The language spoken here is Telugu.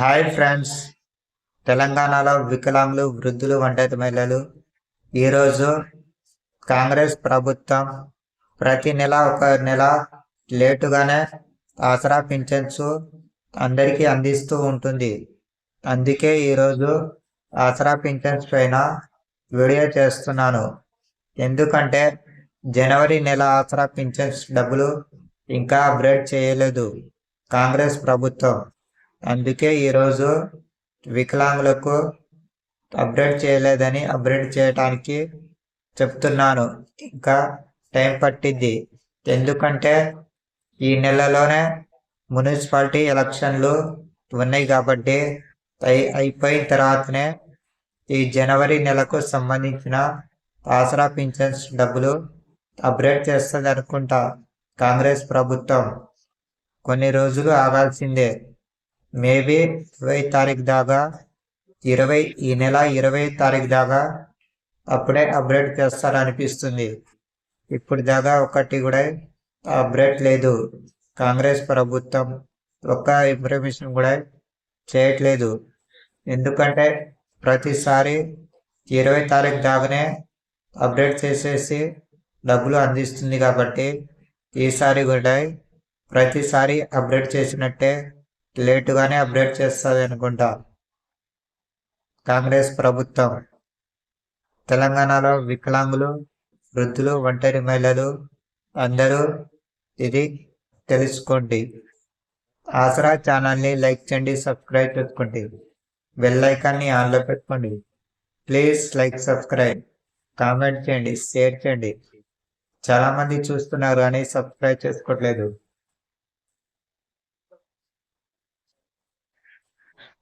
Hi friends. తెలంగాణలో వికలాంగులు వృద్ధులు ఒంటరి మహిళలు ఈరోజు కాంగ్రెస్ ప్రభుత్వం ప్రతి నెల ఒక నెల లేటుగానే ఆసరా పింఛన్స్ అందరికీ అందిస్తూ ఉంటుంది. అందుకే ఈరోజు ఆసరా పింఛన్స్ పైన వీడియో చేస్తున్నాను. ఎందుకంటే జనవరి నెల ఆసరా పింఛన్స్ డబ్బులు ఇంకా అప్డేట్ చేయలేదు కాంగ్రెస్ ప్రభుత్వం. అందుకే ఈరోజు వికలాంగులకు అప్డేట్ చేయలేదని అప్డేట్ చేయడానికి చెప్తున్నాను. ఇంకా టైం పట్టింది ఎందుకంటే ఈ నెలలోనే మున్సిపాలిటీ ఎలక్షన్లు ఉన్నాయి కాబట్టి అయి అయిపోయిన తర్వాతనే ఈ జనవరి నెలకు సంబంధించిన ఆసరా పింఛన్స్ డబ్బులు అప్డేట్ చేస్తుంది అనుకుంటా కాంగ్రెస్ ప్రభుత్వం. కొన్ని రోజులు ఆగాల్సిందే. మేబీ ఇరవై తారీఖు దాకా ఇరవై ఈ నెల ఇరవై తారీఖు దాకా అప్పుడే అప్డేట్ చేస్తారనిపిస్తుంది. ఇప్పుడు దాకా ఒకటి కూడా అప్డేట్ లేదు. కాంగ్రెస్ ప్రభుత్వం ఒక్క ఇన్ఫర్మేషన్ కూడా చేయట్లేదు. ఎందుకంటే ప్రతిసారి ఇరవై తారీఖు దాకానే అప్డేట్ చేసేసి డబ్బులు అందిస్తుంది కాబట్టి ఈసారి కూడా ప్రతిసారి అప్డేట్ చేసినట్టే లేటుగానే అప్డేట్ చేస్తుంది అనుకుంటా. కాంగ్రెస్ ప్రభుత్వం తెలంగాణలో వికలాంగులు వృద్ధులు ఒంటరి మహిళలు అందరూ ఇది తెలుసుకోండి. ఆసరా ఛానల్ని లైక్ చేయండి సబ్స్క్రైబ్ చేసుకోండి. బెల్ ఐకాన్ని ఆన్లో పెట్టుకోండి. ప్లీజ్ లైక్ సబ్స్క్రైబ్ కామెంట్ చేయండి షేర్ చేయండి. చాలామంది చూస్తున్నారు కానీ సబ్స్క్రైబ్ చేసుకోవట్లేదు.